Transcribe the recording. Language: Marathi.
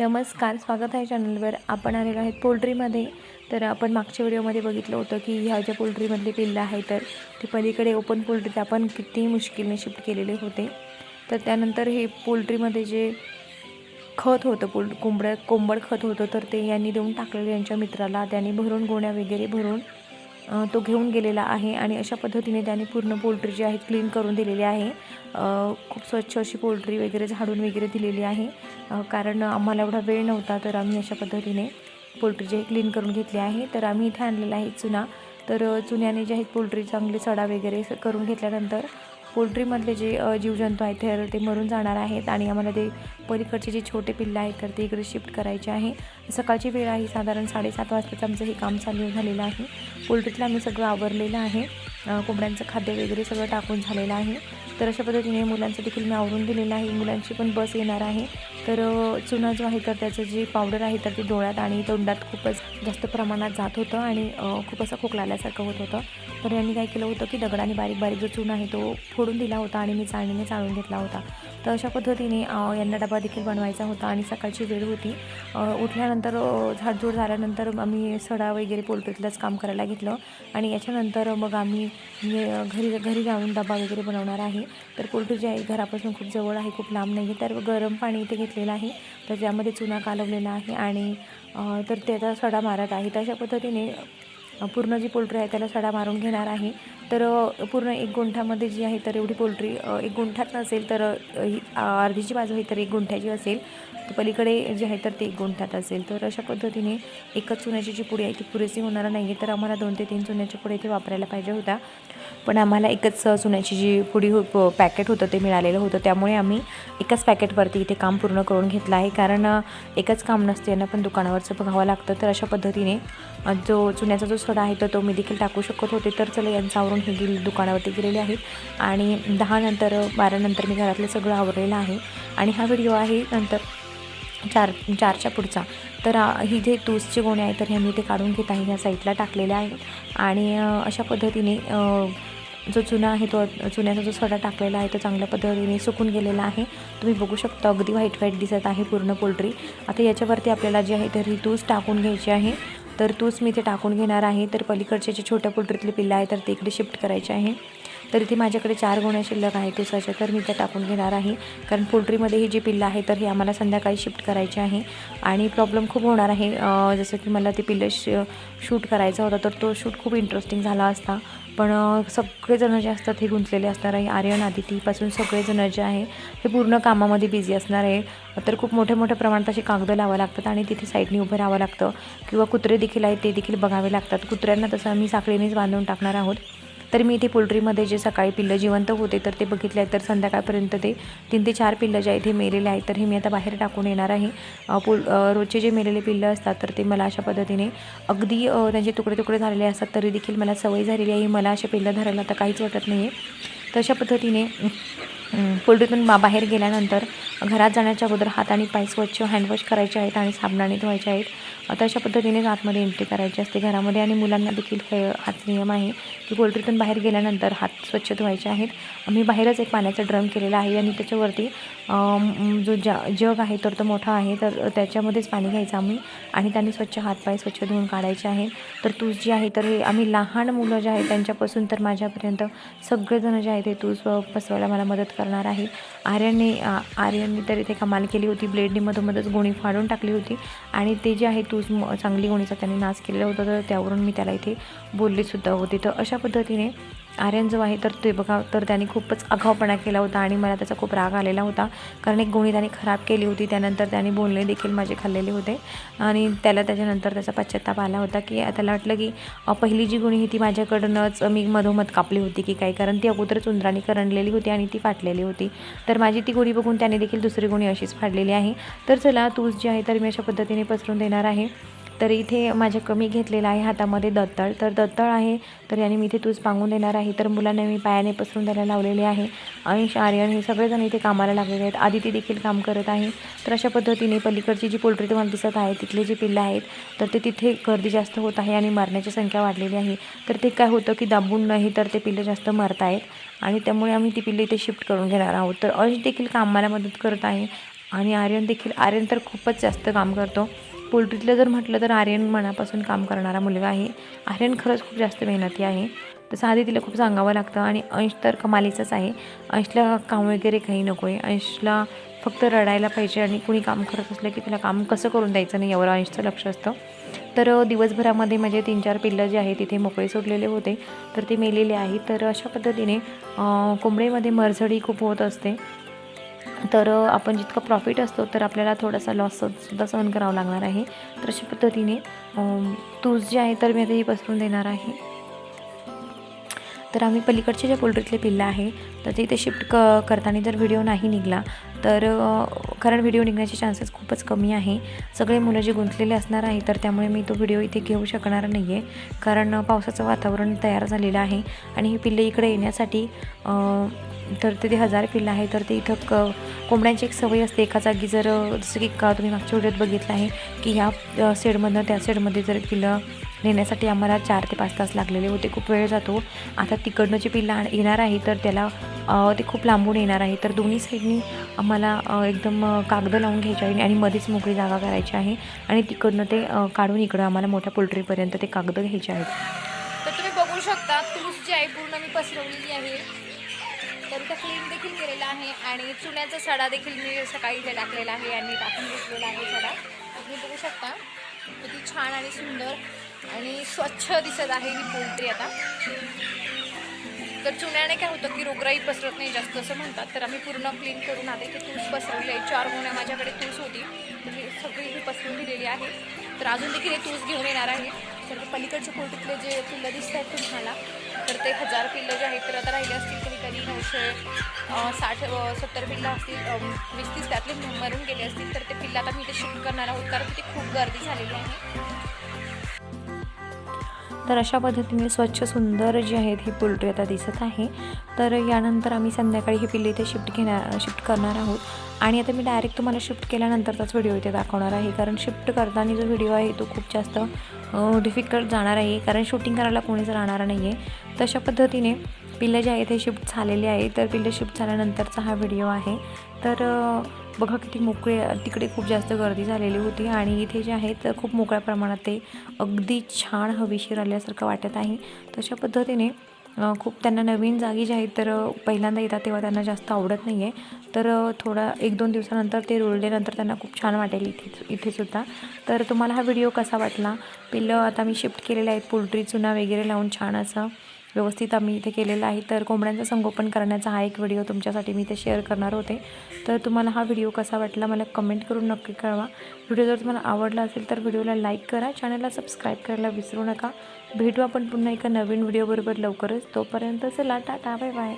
नमस्कार स्वागत आहे चॅनलवर. आपण आलेलो आहेत पोल्ट्रीमध्ये. तर आपण मागच्या व्हिडिओमध्ये बघितलं होतं की ह्या ज्या पोल्ट्रीमधले पिल्लं आहे तर ते पलीकडे ओपन पोल्ट्रीत आपण किती मुश्किलने शिफ्ट केलेले होते. तर त्यानंतर हे पोल्ट्रीमध्ये जे खत होतं पोल कोंबड्या कोंबड खत होतं तर ते यांनी देऊन टाकलेलं यांच्या मित्राला. त्यांनी भरून गोण्या वगैरे भरून तो घेऊन गेलेला आहे आणि अशा पद्धतीने त्याने पूर्ण पोल्ट्री जी आहे क्लीन करून दिलेली आहे. खूप स्वच्छ अशी पोल्ट्री वगैरे झाडून वगैरे दिलेली आहे. कारण आम्हाला एवढा वेळ नव्हता तर आम्ही अशा पद्धतीने पोल्ट्री जे क्लीन करून घेतली आहे. तर आम्ही इथे आणलेला आहे चुना. तर चुन्याने जे आहेत पोल्ट्री चांगले सडा वगैरे स- करून घेतल्यानंतर पोल्ट्रीमधले जे जीवजंतू आहेत तर ते मरून जाणार आहेत आणि आम्हाला ते पलीकडचे जे छोटे पिल्लं आहेत तर ते इकडे शिफ्ट करायचे आहे. सकाळची वेळ आहे साधारण साडेसात वाजताचं आमचं हे काम चालू झालेलं आहे. पोल्ट्रीतलं आम्ही सगळं आवरलेलं आहे. कोंबड्यांचं खाद्य वगैरे सगळं टाकून झालेलं आहे. तर अशा पद्धतीने मुलांचं देखील मी आवरून दिलेलं आहे. मुलांची पण बस येणार आहे. तर चुना जो आहे तर त्याचं जे पावडर आहे तर ती डोळ्यात आणि तोंडात खूपच जास्त प्रमाणात जात होतं आणि खूप असं खोकलाल्यासारखं होत होतं. तर यांनी काय केलं होतं की दगडाने बारीक बारीक जो चून आहे तो फोडून दिला होता आणि मी चाळणीने चाळून घेतला होता. तर अशा पद्धतीने यांना डबा देखील बनवायचा होता आणि सकाळची वेळ होती. उठल्यानंतर झाडझूड झाल्यानंतर आम्ही सडा वगैरे पोल्ट्रीतलंच काम करायला घेतलं आणि याच्यानंतर मग आम्ही म्हणजे, घरी घरी जाऊन डबा वगैरे बनवणार आहे. तर पोल्ट्री जी आहे घरापासून खूप जवळ आहे खूप लांब नाही आहे तर गरम पाणी इथे घेतलेला आहे. तर त्यामध्ये चुना कालवलेला आहे आणि तर त्याचा सडा मारत आहे. तशा पद्धतीने पूर्ण जी पोल्ट्री आहे त्याला सडा मारून घेणार आहे. तर पूर्ण एक गुंठामध्ये जी आहे तर एवढी पोल्ट्री एक गुंठ्यात नसेल तर ही अर्धीची बाजू आहे तर एक गुंठ्याची असेल. तर पलीकडे जे आहे तर ते एक गुंठ्यात असेल. तर अशा पद्धतीने एकच चुन्याची जी पुडी आहे ती पुरेशी होणार नाही आहे. तर आम्हाला दोन ते तीन चुन्याच्या पुढे इथे वापरायला पाहिजे होता. पण आम्हाला एकच चुन्याची जी पुडी हो प- पॅकेट होतं ते मिळालेलं होतं. त्यामुळे आम्ही एकाच पॅकेटवरती इथे काम पूर्ण करून घेतलं आहे. कारण एकच काम नसते यांना पण दुकानावरचं बघावं लागतं. तर अशा पद्धतीने जो चुन्याचा जो सडा आहे तर तो मी देखील टाकू शकत होते. तर चला यांचं आवरून हे गेले दुकानावरती गेलेले आहेत आणि दहानंतर बारानंतर बारा नंतर मी घरातलं सगळं आवरलेलं आहे. आणि हा व्हिडिओ आहे नंतर चार चारच्या पुढचा. तर ही जे तूसची गोणे आहे तर हे मी ते काढून घेत आहे. ह्या साईडला टाकलेल्या आहेत. आणि अशा पद्धतीने जो चुना आहे तो चुन्याचा जो सडा टाकलेला आहे तो चांगल्या पद्धतीने सुकून गेलेला आहे. तुम्ही बघू शकता अगदी व्हाईट व्हाईट दिसत आहे पूर्ण पोल्ट्री. आता याच्यावरती आपल्याला जी आहे तर ही तूस टाकून घ्यायची आहे. तर तोच मी इथे टाकून घेणार आहे. तर पलीकडचे जे छोट्या पोल्ट्रीतले पिल्लं आहे तर ते इकडे शिफ्ट करायचे आहे. तर इथे माझ्याकडे चार गोण्या शिल्लक आहे तुसाच्या तर मी त्या टाकून घेणार आहे. कारण पोल्ट्रीमध्ये ही जी पिल्लं आहे तर हे आम्हाला संध्याकाळी शिफ्ट करायचे आहे. आणि प्रॉब्लेम खूप होणार आहे. जसं की मला ते पिल्लं श शूट करायचा होता तर तो शूट खूप इंटरेस्टिंग झाला असता. पण सगळेजणं सगळेजण जे असतात हे गुंतलेले असणार आहे. आर्यन आदितीपासून सगळेजण जे आहे हे पूर्ण कामामध्ये बिझी असणार आहे. तर खूप मोठ्या मोठ्या प्रमाणात असे कागदं लावावं लागतात आणि तिथे साईडने उभं राहावं लागतं. किंवा कुत्रे देखील आहेत ते देखील बघावे लागतात. कुत्र्यांना तसं आम्ही साखळीनेच बांधून टाकणार आहोत. तर मी इथे पोल्ट्रीमध्ये जे सकाळी पिल्लं जिवंत होते तर ते बघितले आहेत. तर संध्याकाळपर्यंत ते तीन ते चार पिल्लं जे आहेत हे मेलेले आहेत. तर हे मी आता बाहेर टाकून येणार आहे. पोल रोजचे जे मेलेले पिल्लं असतात तर ते मला अशा पद्धतीने अगदी त्यांचे तुकडे तुकडे झालेले असतात तरी देखील मला सवय झालेली आहे. मला अशा पिल्लं धरायला आता काहीच वाटत नाही आहे तर अशा पद्धतीने पोल्ट्रीतून बाहेर गेल्यानंतर घरात जाण्याच्या अगोदर हात आणि पाय स्वच्छ हँडवॉश करायचे आहेत आणि साबणाने धुवायचे आहेत. आता अशा पद्धतीने आतमध्ये एंट्री करायची असते घरामध्ये आणि मुलांना देखील हे हाच नियम आहे की पोल्ट्रीतून बाहेर गेल्यानंतर हात स्वच्छ धुवायचे आहेत. आम्ही बाहेरच एक पाण्याचा ड्रम केलेला आहे आणि त्याच्यावरती जो जा जग आहे तर तो मोठा आहे तर त्याच्यामध्येच पाणी घ्यायचं आम्ही आणि त्यांनी स्वच्छ हातपाय स्वच्छ धुवून काढायचे आहेत. तर तूस जी आहे तर हे आम्ही लहान मुलं जे आहेत त्यांच्यापासून तर माझ्यापर्यंत सगळेजण जे आहेत ते तूस पसवायला मला मदत करणार आहे. आर्यनने आर्यांनी आर्यनने तर इथे कमाल केली होती. ब्लेडने मधोमधच गोणी फाडून टाकली होती. आणि ते जे आहे तूस चांगली गोणीचा त्यांनी नाश केलेला होता. तर त्यावरून मी त्याला इथे बोललीसुद्धा होती. तर अशा पद्धतीने आर्यन जो आहे तर ते बघा तर त्याने खूपच आगाऊपणा केला होता आणि मला त्याचा खूप राग आलेला होता. कारण एक गोणी त्याने खराब केली होती त्यानंतर त्याने बोलणे देखील माझे खाल्लेले होते. आणि त्याला त्याच्यानंतर त्याचा पश्चाताप आला होता की त्याला वाटलं की पहिली जी गुणी ही ती माझ्याकडूनच मी मधोमध कापली होती की काय? कारण ती अगोदरच उंदराने करंडलेली होती आणि ती फाटलेली होती. तर माझी ती गोणी बघून त्याने देखील दुसरी गुणी अशीच फाडलेली आहे. तर चला तूच जी आहे तर मी अशा पद्धतीने पसरून देणार आहे. तर इथे माझ्या कमी घेतलेला आहे हातामध्ये दत्तळ तर दत्तळ आहे तर याने मी इथे तूच पांगून देणार आहे. तर मुलांना मी पायाने पसरून द्यायला लावलेले आहे. अंश आर्यन हे सगळेजण इथे कामाला लागलेले आहेत. आदिती देखील काम करत आहे. तर अशा पद्धतीने पलीकडची जी पोल्ट्री तुम्हाला दिसत आहे तिथले जे पिल्लं आहेत तर ते तिथे गर्दी जास्त होत आहे आणि मरण्याची संख्या वाढलेली आहे. तर ते काय होतं की दाबून नाही तर ते पिल्लं जास्त मरत आहेत आणि त्यामुळे आम्ही ती पिल्लं इथे शिफ्ट करून घेणार आहोत. तर अंश देखील कामाला मदत करत आहे आणि आर्यन देखील आर्यन तर खूपच जास्त काम करतो. पोल्ट्रीतलं जर म्हटलं तर आर्यन मनापासून काम करणारा मुलगा आहे. आर्यन खरंच खूप जास्त मेहनती आहे. तसं आधी तिला खूप सांगावं लागतं आणि अंश तर कमालीचाच आहे. अंशला काम वगैरे काही नको आहे अंशला फक्त रडायला पाहिजे आणि कुणी काम करत असलं की त्याला काम कसं करून द्यायचं नाही यावर अंशचं लक्ष असतं. तर दिवसभरामध्ये माझे तीन चार पिल्लं जे आहे तिथे मोकळे सोडलेले होते. तर ते मेलेले आहेत. तर अशा पद्धतीने कोंबडीमध्ये मरझडी खूप होत असते. तर आपण जितकं प्रॉफिट असतो तर आपल्याला थोडासा लॉससुद्धा सहन करावा लागणार आहे. तर अशा पद्धतीने अम, तूस जे आहे तर मी आता ही पसरून देणार आहे. तर आम्ही पलीकडचे जे पोल्ट्रीतले पिल्लं आहे तर ते इथे शिफ्ट क करताना जर व्हिडिओ नाही निघाला तर कारण व्हिडिओ निघण्याचे चान्सेस खूपच कमी आहे. सगळे मुलं जे गुंतलेले असणार आहे तर त्यामुळे मी तो व्हिडिओ इथे घेऊ शकणार नाही आहे कारण पावसाचं वातावरण तयार झालेलं आहे आणि ही पिल्ले इकडे येण्यासाठी तर ते हजार पिल्लं आहे तर ते इथं क कोंबड्यांची एक सवय असते. एका जागी जर जसं की का तुम्ही मागच्या व्हिडिओत बघितलं आहे की ह्या सेडमधनं त्या सेडमध्ये जर पिल्लं नेण्यासाठी आम्हाला चार ते पाच तास लागलेले होते. खूप वेळ जातो. आता तिकडनं जे पिल्लं आण- येणार आहे तर त्याला ते खूप लांबून येणार आहे. तर दोन्ही साईडनी आम्हाला एकदम कागद कागदं लावून घ्यायची आहे आणि मध्येच मोकळी जागा करायची आहे. आणि तिकडनं ते काढून इकडं आम्हाला मोठ्या पोल्ट्रीपर्यंत ते कागदं घ्यायचे आहेत. तर तुम्ही बघू शकता तूस जी आहे पूर्ण मी पसरवलेली आहे इथं क्लीन देखील केलेला आहे आणि चुन्याचा सडा देखील मी सकाळी इथे टाकलेला आहे आणि टाकून घेतलेला आहे सडा. तुम्ही बघू शकता किती छान आणि सुंदर आणि स्वच्छ दिसत आहे ही पोल्ट्री आता. तर चुन्याने काय होतं की रोगराई पसरत नाही जास्त असं म्हणतात. तर आम्ही पूर्ण क्लीन करून आले की तूस पसरवली आहे. चार गुण्या माझ्याकडे तूस होती. म्हणजे ही सगळी मी पसरून दिलेली आहे. तर अजून देखील हे तूस घेऊन येणार आहे. तर पलीकडच्या पलीकडचे पोल्ट्रीतले जे पिल्लं दिसत आहेत तुम्हाला तर ते हजार पिल्लं जे आहेत तर आता राहिले असतील कधी कधी नऊशे साठ सत्तर पिल्लं असतील वीस तीस त्यातले मरून गेले असतील तर ते पिल्लं आता मी ते शिफ्ट करणार आहोत कारण तिथे खूप गर्दी झालेली आहे. तर अशा पद्धतीने स्वच्छ सुंदर जे आहेत ही पोल्ट्री आता दिसत आहे. तर यानंतर आम्ही संध्याकाळी ही पिल्ले इथे शिफ्ट घेणार शिफ्ट करणार आहोत. आणि आता मी डायरेक्ट तुम्हाला शिफ्ट केल्यानंतरचाच व्हिडिओ इथे दाखवणार आहे. कारण शिफ्ट करताना जो व्हिडिओ आहे तो खूप जास्त डिफिकल्ट जाणार आहे. कारण शूटिंग करायला कोणीच राहणार नाही आहे तशा पद्धतीने पिल्लं जे आहेत हे शिफ्ट झालेले आहे तर पिल्लं शिफ्ट झाल्यानंतरचा हा व्हिडिओ आहे. तर बघा किती मोकळे तिकडे खूप जास्त गर्दी झालेली होती आणि इथे जे आहे तर खूप मोकळ्या प्रमाणात ते अगदी छान हवेशीर आल्यासारखं वाटत आहे. तशा पद्धतीने खूप त्यांना नवीन जागी जे आहेत तर पहिल्यांदा येतात तेव्हा त्यांना जास्त आवडत नाही आहे तर थोडा एक दोन दिवसानंतर ते रुळल्यानंतर त्यांना खूप छान वाटेल इथे इथेसुद्धा तर तुम्हाला हा व्हिडिओ कसा वाटला? पिल्लं आता मी शिफ्ट केलेले आहेत पोल्ट्री चुना वगैरे लावून छान असं व्यवस्थित आम्ही इथे केलेलं आहे. तर कोंबड्यांचं संगोपन करण्याचा हा एक व्हिडिओ तुमच्यासाठी मी इथे शेअर करणार होते. तर तुम्हाला हा व्हिडिओ कसा वाटला मला कमेंट करून नक्की कळवा. व्हिडिओ जर तुम्हाला आवडला असेल तर व्हिडिओला लाईक करा. चॅनलला सबस्क्राईब करायला विसरू नका. भेटू आपण पुन्हा एका नवीन व्हिडिओबरोबर लवकरच. तोपर्यंत चला टाटा बाय बाय